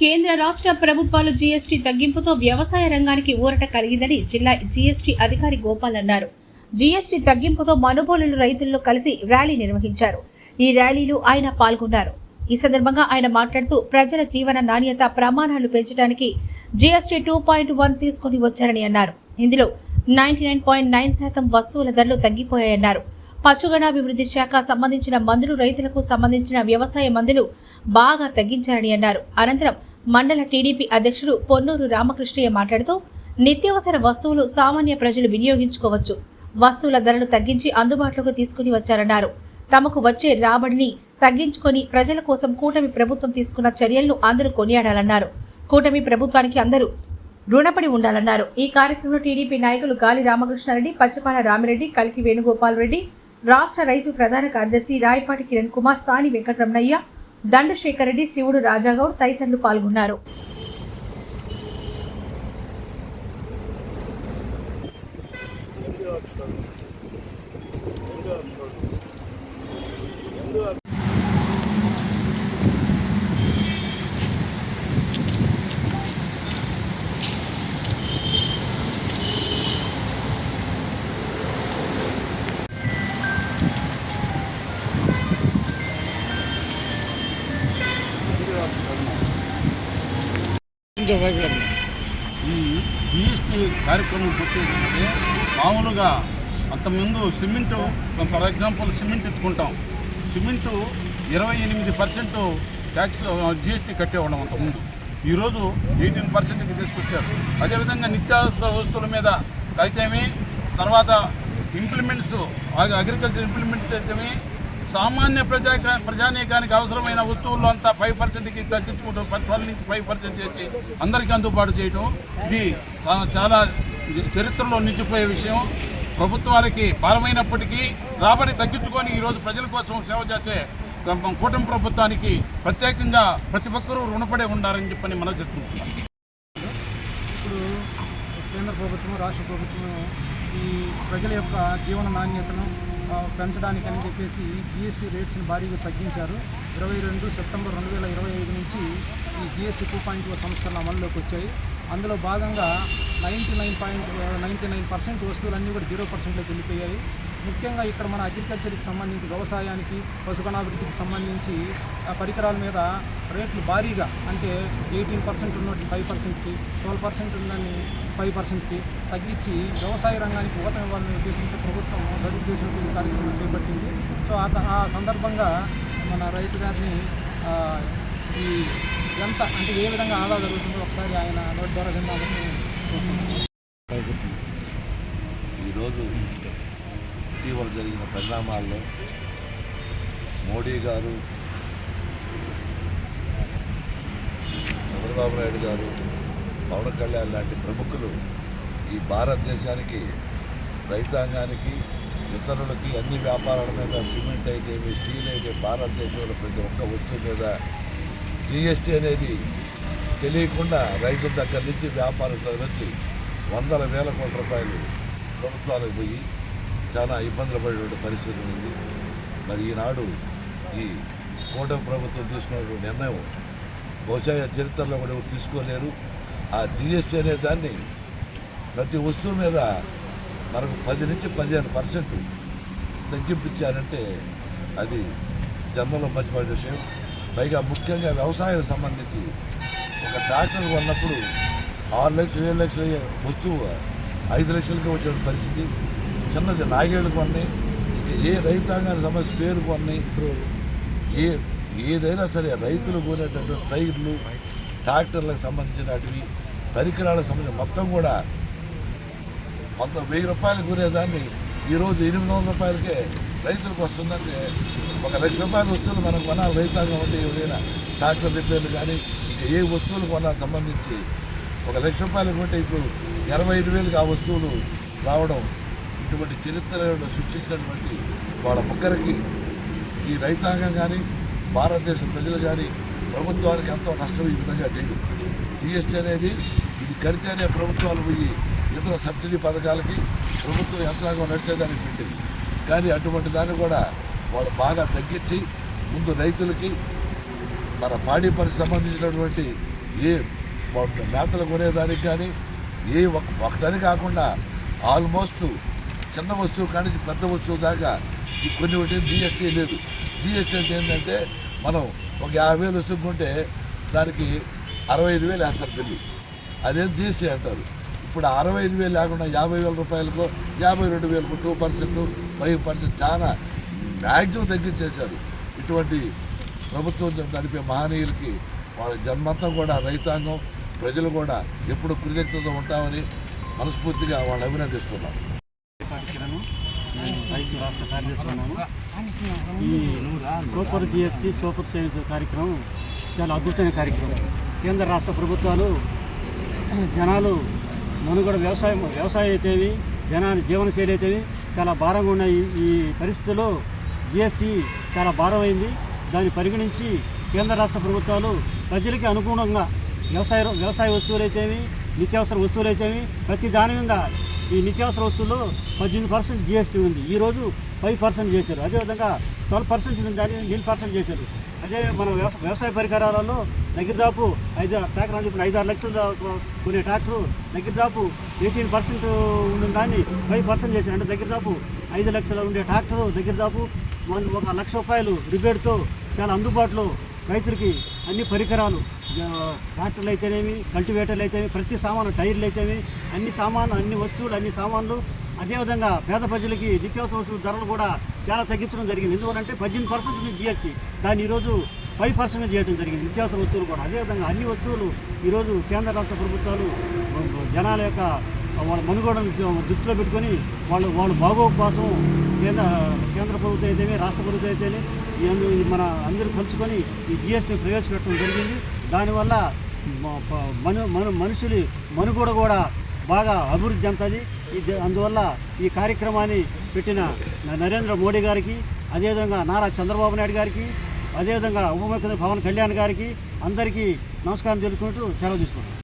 కేంద్ర రాష్ట్ర ప్రభుత్వాలు జీఎస్టీ తగ్గింపుతో వ్యవసాయ రంగానికి ఊరట కలిగిందని జిల్లా జీఎస్టీ అధికారి గోపాల్ అన్నారు. జీఎస్టీ తగ్గింపుతో మనుబోలులు రైతుల్లో కలిసి ర్యాలీ నిర్వహించారు. ఈ ర్యాలీలో ఆయన పాల్గొన్నారు. ఈ సందర్భంగా ఆయన మాట్లాడుతూ ప్రజల జీవన నాణ్యత ప్రమాణాలు పెంచడానికి జీఎస్టీ టూ పాయింట్ వన్ తీసుకుని వచ్చారని అన్నారు. ఇందులో నైన్టీ నైన్ పాయింట్ నైన్ శాతం వస్తువుల ధరలు తగ్గిపోయాయన్నారు. పశుగణాభివృద్ధి శాఖ సంబంధించిన మందులు రైతులకు సంబంధించిన వ్యవసాయ మందులు బాగా తగ్గించారని అన్నారు. అనంతరం మండల టీడీపీ అధ్యక్షుడు పొన్నూరు రామకృష్ణయ్య మాట్లాడుతూ నిత్యావసర వస్తువులు సామాన్య ప్రజలు వినియోగించుకోవచ్చు. వస్తువుల ధరలు తగ్గించి అందుబాటులోకి తీసుకుని వచ్చారన్నారు. తమకు వచ్చే రాబడిని తగ్గించుకొని ప్రజల కోసం కూటమి ప్రభుత్వం తీసుకున్న చర్యలను అందరూ కొనియాడాలన్నారు. కూటమి ప్రభుత్వానికి అందరూ రుణపడి ఉండాలన్నారు. ఈ కార్యక్రమంలో టీడీపీ నాయకులు గాలి రామకృష్ణారెడ్డి పచ్చపాల రామిరెడ్డి కలికి వేణుగోపాల్ రెడ్డి రాష్ట్ర రైతు ప్రధాన కార్యదర్శి రాయపాటి కిరణ్ కుమార్ సాని వెంకటరమణయ్య దండశేఖర్ రెడ్డి శివుడు రాజాగౌడ్ తదితరులు పాల్గొన్నారు. ఈ జిఎస్టీ కార్యక్రమం వచ్చేటంటే మామూలుగా అంతకుముందు సిమెంటు ఫర్ ఎగ్జాంపుల్ సిమెంట్ ఎత్తుకుంటాం. సిమెంటు ఇరవై ఎనిమిది పర్సెంట్ ట్యాక్స్ జిఎస్టీ కట్టేవాళ్ళం అంతకుముందు. ఈరోజు ఎయిటీన్ పర్సెంట్కి తీసుకొచ్చారు. అదేవిధంగా నిత్యావసర వస్తువుల మీద అయితేమి తర్వాత ఇంప్లిమెంట్స్ అగ్రికల్చర్ ఇంప్లిమెంట్స్ అయితేమి సామాన్య ప్రజా ప్రజానీకానికి అవసరమైన వస్తువుల్లో అంతా ఫైవ్ పర్సెంట్కి తగ్గించుకుంటూ ట్వెల్వ్ నుంచి ఫైవ్ పర్సెంట్ చేసి అందరికీ అందుబాటు చేయటం ఇది చాలా చరిత్రలో నిలిచిపోయే విషయం. ప్రభుత్వాలకి భారమైనప్పటికీ రాబడి తగ్గించుకొని ఈరోజు ప్రజల కోసం సేవ చేసే కూటమి ప్రభుత్వానికి ప్రత్యేకంగా ప్రతి ఒక్కరూ రుణపడే ఉండాలని చెప్పని మనం చెప్తున్నాం ఇప్పుడు కేంద్ర ప్రభుత్వం రాష్ట్ర ప్రభుత్వం ఈ ప్రజల యొక్క జీవన నాణ్యతను పెంచడానికని చెప్పేసి జిఎస్టీ రేట్స్ని భారీగా తగ్గించారు. ఇరవై రెండు సెప్టెంబర్ రెండు వేల ఇరవై ఐదు నుంచి ఈ జిఎస్టీ టూ పాయింట్ ఓ సంస్కరణ అమల్లోకి వచ్చాయి. అందులో భాగంగా ninety nine point ninety nine percent వస్తువులన్నీ కూడా జీరో పర్సెంట్లోకి వెళ్ళిపోయాయి. ముఖ్యంగా ఇక్కడ మన అగ్రికల్చర్కి సంబంధించి వ్యవసాయానికి పశుగణాభివృద్ధికి సంబంధించి ఆ పరికరాల మీద రేట్లు భారీగా అంటే ఎయిటీన్ పర్సెంట్ ఉన్నట్టు ఫైవ్ పర్సెంట్కి ట్వెల్వ్ పర్సెంట్ ఉందని ఫైవ్ పర్సెంట్కి తగ్గించి వ్యవసాయ రంగానికి ఊతం ఇవ్వాలని ఉద్దేశంతో ప్రభుత్వం సదుద్దేశంతో కార్యక్రమం చేపట్టింది. సో ఆ ఆ సందర్భంగా మన రైతు గారిని ఈ ఎంత అంటే ఏ విధంగా ఆదా జరుగుతుందో ఒకసారి ఆయన నోటి ద్వారా విన్నామని ఈరోజు ఇటీవల జరిగిన పరిణామాల్లో మోడీ గారు చంద్రబాబు నాయుడు గారు పవన్ కళ్యాణ్ లాంటి ప్రముఖులు ఈ భారతదేశానికి రైతాంగానికి ఇతరులకి అన్ని వ్యాపారాల మీద సిమెంట్ అయితే స్టీల్ అయితే భారతదేశంలో ప్రతి ఒక్క వస్తువు మీద జిఎస్టీ అనేది తెలియకుండా రైతుల దగ్గర నుంచి వ్యాపారస్తుల నుంచి వందల వేల కోట్ల రూపాయలు ప్రభుత్వాలకు పోయి చాలా ఇబ్బందులు పడేటువంటి పరిస్థితి ఉంది. మరి ఈనాడు ఈ కూటమి ప్రభుత్వం తీసుకున్నటువంటి నిర్ణయం బహుశా చరిత్రలో కూడా తీసుకోలేరు. ఆ జిఎస్టీ అనే దాన్ని ప్రతి వస్తువు మీద మనకు పది నుంచి పదిహేను పర్సెంట్ తగ్గింపించారంటే అది జన్మలో మర్చిపోయిన విషయం. పైగా ముఖ్యంగా వ్యవసాయానికి సంబంధించి ఒక ట్రాక్టర్ కొన్నప్పుడు ఆరు లక్షలు ఏడు లక్షలు వస్తువు ఐదు లక్షలకి వచ్చే పరిస్థితి. చిన్నది నాగేళ్ళు కొన్ని ఏ రైతాంగానికి సంబంధించి పేరు కొన్ని ఏ ఏదైనా సరే రైతులు కోరేటటువంటి టైర్లు ట్రాక్టర్లకు సంబంధించినటివి పరికరాలకు సంబంధించిన మొత్తం కూడా మొత్తం వెయ్యి రూపాయలు కూరేదాన్ని ఈరోజు ఎనిమిది వందల రూపాయలకే రైతులకు వస్తుందంటే ఒక లక్ష రూపాయల వస్తువులు మనం కొనాలి రైతాంగం ఉంటే ఏదైనా ట్రాక్టర్ రిపేర్లు కానీ ఏ వస్తువులు కొనాలి సంబంధించి ఒక లక్ష రూపాయలు కొంటే ఇప్పుడు ఇరవై ఐదు వేలకు ఆ వస్తువులు రావడం ఇటువంటి చరిత్రలను సృష్టించినటువంటి వాళ్ళ ముగ్గురికి ఈ రైతాంగం కానీ భారతదేశ ప్రజలు కానీ ప్రభుత్వానికి ఎంతో నష్టం ఈ విధంగా చేయదు జిఎస్టీ అనేది ఇది కడితేనే ప్రభుత్వాలు పోయి ఇతర సబ్సిడీ పథకాలకి ప్రభుత్వం యంత్రాంగం నడిచేదానికి పెట్టింది. కానీ అటువంటి దాన్ని కూడా వాళ్ళు బాగా తగ్గించి ముందు రైతులకి మన పాడి పరిస్థితి సంబంధించినటువంటి ఏ మేతలు కొనేదానికి కానీ ఏ ఒక- ఒకటని కాకుండా ఆల్మోస్ట్ చిన్న వస్తువు కానీ పెద్ద వస్తువు దాకా ఈ కొన్ని ఒకటి జిఎస్టీ లేదు. జిఎస్టీ అంటే ఏంటంటే మనం ఒక యాభై వేలు వస్తువు కొంటే దానికి అరవై ఐదు వేలు వేస్తారు బిల్లు అదేం జిఎస్టీ అంటారు. ఇప్పుడు అరవై ఐదు వేలు లేకుండా యాభై వేల రూపాయలకు యాభై రెండు వేలకు టూ పర్సెంట్ ఫైవ్ పర్సెంట్ చాలా మ్యాక్సిమం తగ్గించేశారు. ఇటువంటి ప్రభుత్వం నడిపే మహనీయులకి వాళ్ళ జన్మంతా కూడా రైతాంగం ప్రజలు కూడా ఎప్పుడు కృతజ్ఞతతో ఉంటామని మనస్ఫూర్తిగా వాళ్ళని అభినందిస్తున్నాం. రైతు రాష్ట్ర కార్యదర్శి ఈ సూపర్ జిఎస్టీ సూపర్ సేవింగ్స్ కార్యక్రమం చాలా అద్భుతమైన కార్యక్రమం. కేంద్ర రాష్ట్ర ప్రభుత్వాలు జనాలు మనుగడ వ్యవసాయం వ్యవసాయం అయితేవి జనాలు జీవనశైలి అయితేవి చాలా భారంగా ఉన్న ఈ- ఈ పరిస్థితుల్లో జిఎస్టీ చాలా భారమైంది. దాన్ని పరిగణించి కేంద్ర రాష్ట్ర ప్రభుత్వాలు ప్రజలకి అనుగుణంగా వ్యవసాయ వ్యవసాయ వస్తువులు అయితేవి నిత్యావసర వస్తువులు అయితేవి ప్రతి దాని మీద ఈ నిత్యావసర వస్తువుల్లో పద్దెనిమిది పర్సెంట్ జిఎస్టీ ఉంది. ఈరోజు ఫైవ్ పర్సెంట్ చేశారు. అదేవిధంగా ట్వెల్వ్ పర్సెంట్ ఉంది దాన్ని నైన్ పర్సెంట్ చేశారు. అదే మన వ్యవసాయ వ్యవసాయ పరికరాలలో దగ్గర దాపు ఐదు ట్రాక్టర్ అని చెప్పిన ఐదు ఆరు లక్షలు కొనే ట్రాక్టర్ దగ్గర దాపు ఎయిటీన్ పర్సెంట్ ఉన్న దాన్ని ఫైవ్ పర్సెంట్ చేశారు. అంటే దగ్గర దాపు ఐదు లక్షలు ఉండే ట్రాక్టర్ దగ్గర దాపు వన్ ఒక లక్ష రూపాయలు రిబేట్తో చాలా అందుబాటులో రైతులకి అన్ని పరికరాలు ట్రాక్టర్లు అయితేనేమి కల్టివేటర్లు అయితేనేమి ప్రతి సామాను టైర్లు అయితేమి అన్ని సామాన్లు అన్ని వస్తువులు అన్ని సామాన్లు అదేవిధంగా పేద ప్రజలకి నిత్యావసర వస్తువుల ధరలు కూడా చాలా తగ్గించడం జరిగింది. ఎందుకంటే పద్దెనిమిది పర్సెంట్ ఉంది జిఎస్టీ దాన్ని ఈరోజు ఫైవ్ పర్సెంట్ చేయడం జరిగింది నిత్యావసర వస్తువులు కూడా. అదేవిధంగా అన్ని వస్తువులు ఈరోజు కేంద్ర రాష్ట్ర ప్రభుత్వాలు జనాల యొక్క వాళ్ళ మనుగడను దృష్టిలో పెట్టుకొని వాళ్ళు వాళ్ళ బాగోగు కోసం కేంద్ర కేంద్ర ప్రభుత్వం అయితేనే రాష్ట్ర ప్రభుత్వం అయితేనే మన అందరూ కలుసుకొని ఈ జిఎస్టీ ప్రవేశపెట్టడం జరిగింది. దానివల్ల మను మను మనుషులు మనుగోడ కూడా బాగా అభివృద్ధి చెందుతుంది. ఇది అందువల్ల ఈ కార్యక్రమాన్ని పెట్టిన నరేంద్ర మోడీ గారికి అదేవిధంగా నారా చంద్రబాబు నాయుడు గారికి అదేవిధంగా ఉప ముఖ్యమంత్రి పవన్ కళ్యాణ్ గారికి అందరికీ నమస్కారం తెలుపుకుంటూ సెలవు తీసుకుంటాం